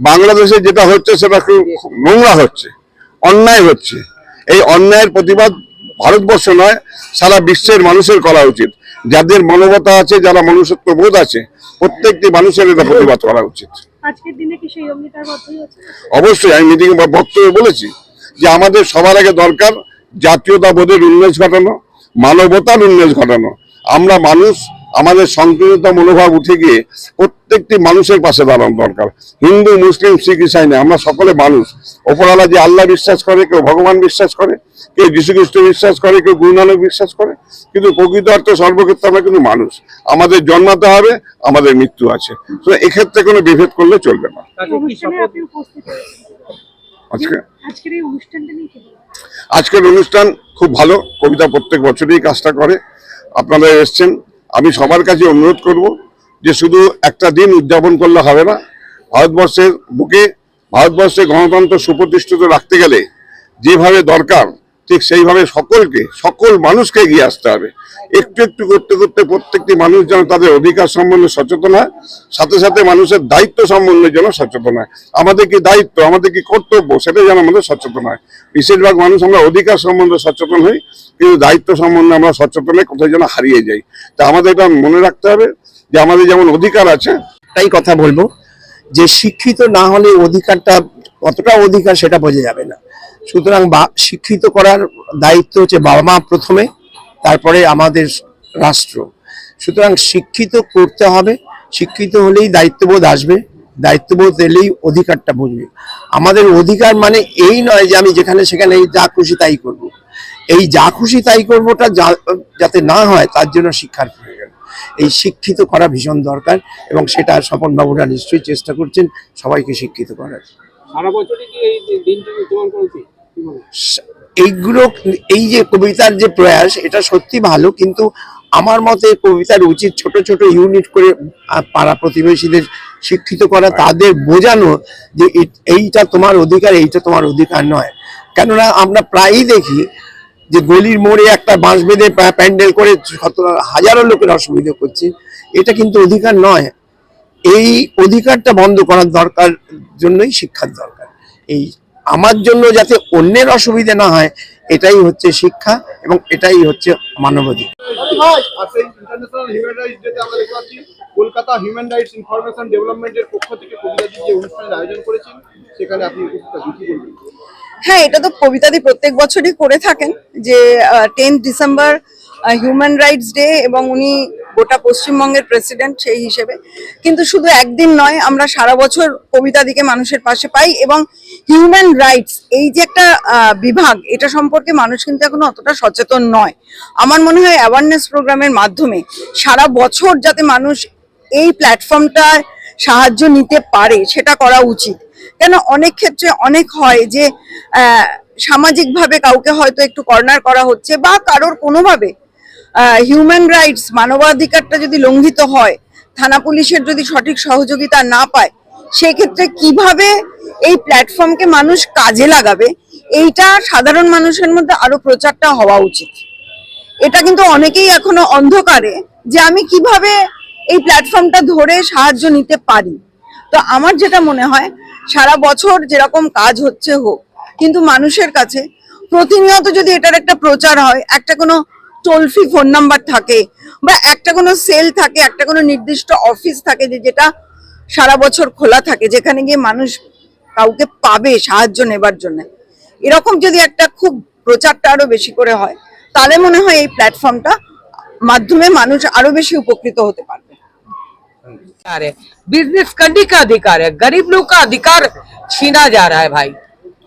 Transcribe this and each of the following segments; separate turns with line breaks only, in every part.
বাংলাদেশে যেটা হচ্ছে সেটা খুব নোংরা হচ্ছে অন্যায় হচ্ছে। এই অন্যায়ের প্রতিবাদ ভারতবর্ষ নয় সারা বিশ্বের মানুষের করা উচিত। যাদের মানবতা আছে যারা মনুষ্যত্ব বোধ আছে প্রত্যেকটি মানুষের এটা প্রতিবাদ করা উচিত। অবশ্যই আমি মিটিং বক্তব্যে বলেছি যে আমাদের সবার আগে দরকার জাতীয়তাবোধের উন্মেষ ঘটানো মানবতার উন্মেষ ঘটানো। আমরা মানুষ আমাদের সংকীর্ণতা মনোভাব উঠে গিয়ে প্রত্যেকটি মানুষের পাশে দাঁড়ানো দরকার। হিন্দু মুসলিম শিখ ইসাই না আমরা সকলে মানুষ। ওপরওয়ালা যে আল্লাহ বিশ্বাস করে কেউ ভগবান বিশ্বাস করে কেউ যীশুখ্রিস্ট বিশ্বাস করে কেউ গুরু নানক বিশ্বাস করে কিন্তু প্রকৃত অর্থে সর্বক্ষেত্রে আমরা কিন্তু মানুষ। আমাদের জন্মাতে হবে আমাদের মৃত্যু আছে। তো এক্ষেত্রে কোনো বিভেদ করলে চলবে না। আজকে?
আজকের
অনুষ্ঠান খুব ভালো কবিতা প্রত্যেক বছরই কাজটা করে। আপনারা এসছেন আমি সবার কাছে অনুরোধ করব যে শুধু একটা দিন উদযাপন করলে হবে না, ভারতবর্ষের বুকে ভারতবর্ষে গণতন্ত্র সুপ্রতিষ্ঠিত রাখতে গেলে যেভাবে দরকার, ঠিক সেইভাবে সকলকে, সকল মানুষকে এগিয়ে আসতে হবে। একটু একটু করতে করতে প্রত্যেকটি মানুষ যেন তাদের অধিকার সম্বন্ধে সচেতন হয়, সাথে সাথে মানুষের দায়িত্ব সম্বন্ধে যেন সচেতন হয়। আমাদের কি দায়িত্ব, আমাদের কি কর্তব্য সেটা যেন আমাদের সচেতন হয়। বেশিরভাগ মানুষ আমরা অধিকার সম্বন্ধে সচেতন হই, কিন্তু দায়িত্ব সম্বন্ধে আমরা সচেতন কোথায় যেন হারিয়ে যাই। তা আমাদের এটা মনে রাখতে হবে। যে আমাদের যেমন অধিকার আছে।
তাই কথা বলব, যে শিক্ষিত না হলে অধিকারটা কতটা অধিকার সেটা বোঝা যাবে না। সুতরাং শিক্ষিত করার দায়িত্ব হচ্ছে বাবা মা প্রথমে, তারপরে আমাদের রাষ্ট্র। সুতরাং শিক্ষিত করতে হবে, শিক্ষিত হলেই দায়িত্ববোধ আসবে, দায়িত্ববোধ এলেই অধিকারটা বুঝবে। আমাদের অধিকার মানে এই নয় যে আমি যেখানে সেখানে যা খুশি তাই করব। এই যা খুশি তাই করবোটা যাতে না হয় তার জন্য শিক্ষার প্রয়োজন। এই শিক্ষিত করা ভীষণ দরকার এবং সেটা স্বপন বাবুরা নিশ্চয়ই চেষ্টা করছেন সবাইকে শিক্ষিত করার।
সারা বছরই কি এই দিনটি উদযাপন করা উচিত কি বলেন?
এইগুলো এই যে কবিতার যে প্রয়াস এটা সত্যি ভালো কিন্তু আমার মতে কবিতার উচিত ছোট ছোট ইউনিট করে পাড়া প্রতিবেশীদের শিক্ষিত করা তাদের বোঝানো যে এইটা তোমার অধিকার এইটা তোমার অধিকার নয়। কেননা আমরা প্রায়ই দেখি যে গলির মোড়ে একটা বাঁশ বেঁধে প্যান্ডেল করে হাজারো লোকের অসুবিধা করছে এটা কিন্তু অধিকার নয়। এই অধিকারটা বন্ধ করার দরকার জন্যই শিক্ষার দরকার। এই আমার জন্য যাতে অন্যের অসুবিধে না হয়, এটাই হচ্ছে শিক্ষা এবং এটাই হচ্ছে মানবাধিকার।
সেখানে আপনি
হ্যাঁ এটা তো কবিতাদি প্রত্যেক বছরই করে থাকেন যে tenth December human rights day এবং উনি গোটা পশ্চিমবঙ্গের প্রেসিডেন্ট সেই হিসেবে। কিন্তু শুধু একদিন নয়, আমরা সারা বছর কবিতাদিকে মানুষের পাশে পাই এবং হিউম্যান রাইটস এই যে একটা বিভাগ, এটা সম্পর্কে মানুষ কিন্তু এখনও অতটা সচেতন নয়। আমার মনে হয় অ্যাওয়ারনেস প্রোগ্রামের মাধ্যমে সারা বছর যাতে মানুষ এই প্ল্যাটফর্মটা সাহায্য নিতে পারে, সেটা করা উচিত। কেন অনেক ক্ষেত্রে অনেক হয় যে সামাজিকভাবে কাউকে হয়তো একটু কর্নার করা হচ্ছে বা কারোর কোনোভাবে হিউম্যান রাইটস মানবাধিকারটা যদি লঙ্ঘিত হয়, থানা পুলিশের যদি সঠিক সহযোগিতা না পায়, সেক্ষেত্রে কীভাবে এই প্ল্যাটফর্মকে মানুষ কাজে লাগাবে? এইটা সাধারণ মানুষের মধ্যে আরও প্রচারটা হওয়া উচিত। এটা কিন্তু অনেকেই এখনও অন্ধকারে যে আমি কীভাবে এই প্ল্যাটফর্মটা ধরে সাহায্য নিতে পারি। তো আমার যেটা মনে হয় সারা বছর যেরকম কাজ হচ্ছে হোক, কিন্তু মানুষের কাছে প্রতিনিয়ত যদি এটার একটা প্রচার হয়, একটা কোনো টোল ফ্রি ফোন নাম্বার থাকে বা একটা কোনো সেল থাকে, একটা কোনো নির্দিষ্ট অফিস থাকে যে যেটা সারা বছর খোলা থাকে, যেখানে গিয়ে মানুষ কাউকে পাবে সাহায্য নেবার জন্য, এরকম যদি একটা খুব প্রচারটা আরও বেশি করে হয়, তাহলে মনে হয় এই প্ল্যাটফর্মটা মাধ্যমে মানুষ আরও বেশি উপকৃত হতে পারবে।
अधिकार है। बिज़नेस करने का अधिकार है। गरीब लोग का अधिकार छीना जा रहा है भाई।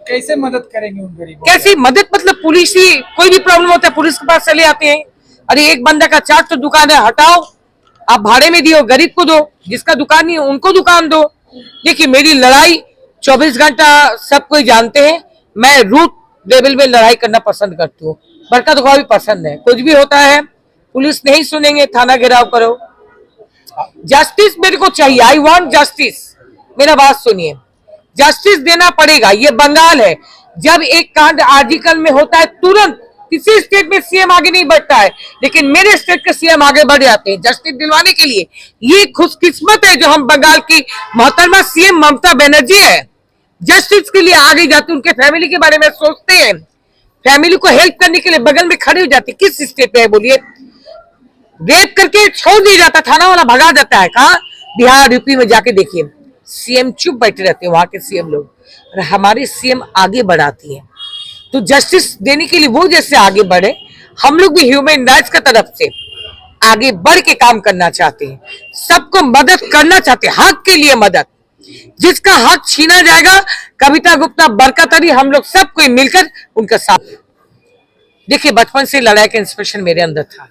कैसे मदद करेंगे उन गरीबों
कैसी मदद? मतलब पुलिस ही कोई भी प्रॉब्लम होता है पुलिस के पास चले आते हैं। अरे एक बंदा का चार तो दुकान है हटाओ आप भाड़े में दियो गरीब को दो। जिसका दुकान नहीं है उनको दुकान दो। देखिए मेरी लड़ाई 24 घंटा सब कोई जानते हैं। मैं रूट लेवल में लड़ाई करना पसंद करती हूँ। बड़का दुखा भी पसंद है। कुछ भी होता है पुलिस नहीं सुनेंगे थाना घेराव करो। जस्टिस मेरे को चाहिए। आई वॉन्ट जस्टिस मेरा बात सुनिए। जस्टिस देना पड़ेगा। ये बंगाल है। जब एक कांड आर्टिकल में होता है, तुरंत किसी स्टेट में सीएम आगे नहीं बढ़ता है, लेकिन मेरे स्टेट के सीएम आगे बढ़ जाते हैं जस्टिस दिलवाने के लिए। ये खुशकिस्मत है जो हम बंगाल की मोहतरमा सीएम ममता बनर्जी है। जस्टिस के लिए आगे जाते उनके फैमिली के बारे में सोचते हैं। फैमिली को हेल्प करने के लिए बगल में खड़े हो जाते किस स्टेट पे है बोलिए? रेप करके छोड़ दिया जाता थाना वाला भगा जाता है। कहा? बिहार यूपी में जाके देखिए। सीएम चुप बैठे रहते हैं, वहाँ के सीएम लोग। और हमारे सीएम आगे बढ़ाती है। तो जस्टिस देने के लिए वो जैसे आगे बढ़े, हम लोग भी ह्यूमन राइट्स का तरफ़ से आगे बढ़ के काम करना चाहते हैं। सबको मदद करना चाहते हैं, हक के लिए मदद। जिसका हक छीना जाएगा, कविता गुप्ता, बरकत अली, हम लोग सब कोई मिलकर उनका साथ। देखिए, बचपन से लड़ाई का इंस्पिरेशन मेरे अंदर था।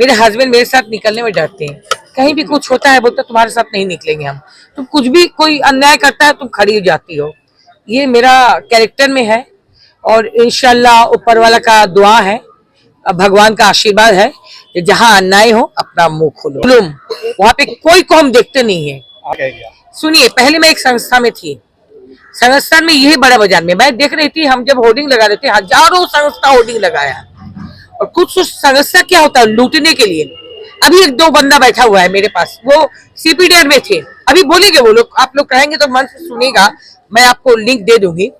मेरे हस्बैंड मेरे साथ निकलने में डरते हैं। कहीं भी कुछ होता है बोलते तुम्हारे साथ नहीं निकलेंगे हम। तुम कुछ भी कोई अन्याय करता है तुम खड़ी हो जाती हो। ये मेरा कैरेक्टर में है और इंशाल्लाह ऊपर वाला का दुआ है भगवान का आशीर्वाद है कि जहाँ अन्याय हो अपना मुँह खोलो। जुल्म, वहाँ पे कोई को हम देखते नहीं है। सुनिए पहले मैं एक संस्था में थी। संस्था में यही बड़ा बाज़ार में मैं देख रही थी हम जब होर्डिंग लगा रहे थे हज़ारों संस्था होर्डिंग लगाया। और कुछ कुछ संस्था क्या होता है, लूटने के लिए। अभी एक दो बंदा बैठा हुआ है मेरे पास, वो सीपीडीआर में थे। अभी बोलेंगे वो लोग, आप लोग कहेंगे तो मन से सुनेगा, मैं आपको लिंक दे दूँगी।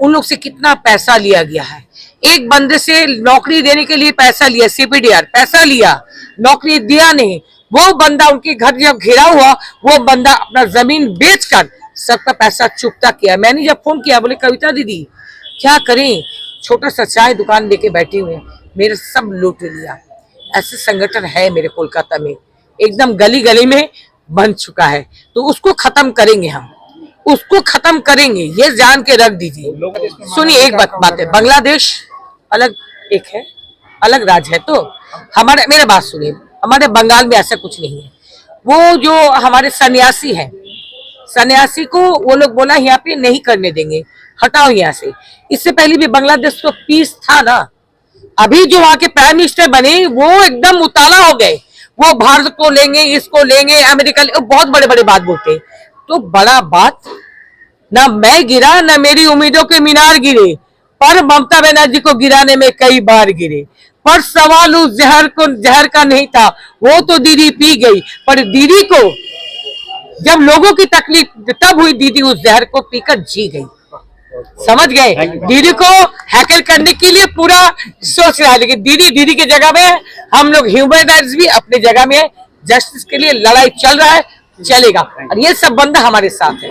उन लोग से कितना पैसा लिया गया है। एक बंदे से नौकरी देने के लिए पैसा लिया सीपीडीआर पैसा लिया, नौकरी दिया नहीं। वो बंदा उनके घर जब घिरा हुआ, वो बंदा अपना ज़मीन बेचकर सबका पैसा चुपता किया। मैंने जब फ़ोन किया, बोले, कविता दीदी, क्या करें? छोटा सा चाय दुकान लेके बैठे हुए मेरे सब लूट लिया। ऐसे संगठन है मेरे कोलकाता में। एकदम गली गली में बन चुका है। तो उसको खत्म करेंगे हम। उसको खत्म करेंगे, ये जान के रख दीजिए। सुनिए एक बात बात है। बांग्लादेश अलग एक है, अलग राज्य है। तो हमारे, मेरे बात सुनिए। हमारे बंगाल में ऐसा कुछ नहीं है। वो जो हमारे सन्यासी हैं, सन्यासी को वो लोग बोला, यहाँ पे नहीं करने देंगे। हटाओ यहाँ से। इससे पहले भी बांग्लादेश तो पीस था ना। अभी जो वहाँ के प्राइम मिनिस्टर बने वो एकदम मुताला हो गए। वो भारत को लेंगे इसको लेंगे अमेरिका ले, बहुत बड़े बड़े बात बोलते तो बड़ा बात ना मैं गिरा ना मेरी उम्मीदों के मीनार गिरे पर ममता बनर्जी को गिराने में कई बार गिरे। पर सवाल उस जहर को जहर का नहीं था वो तो दीदी पी गई। पर दीदी को जब लोगों की तकलीफ़ तब हुई दीदी उस जहर को पीकर जी गई। समझ गए? दीदी को हैकल करने के लिए पूरा सोच रहा है, लेकिन दीदी दीदी की जगह में हम लोग ह्यूमन राइट भी अपनी जगह में जस्टिस के लिए लड़ाई चल रहा है, चलेगा। और ये सब बंदा हमारे साथ है।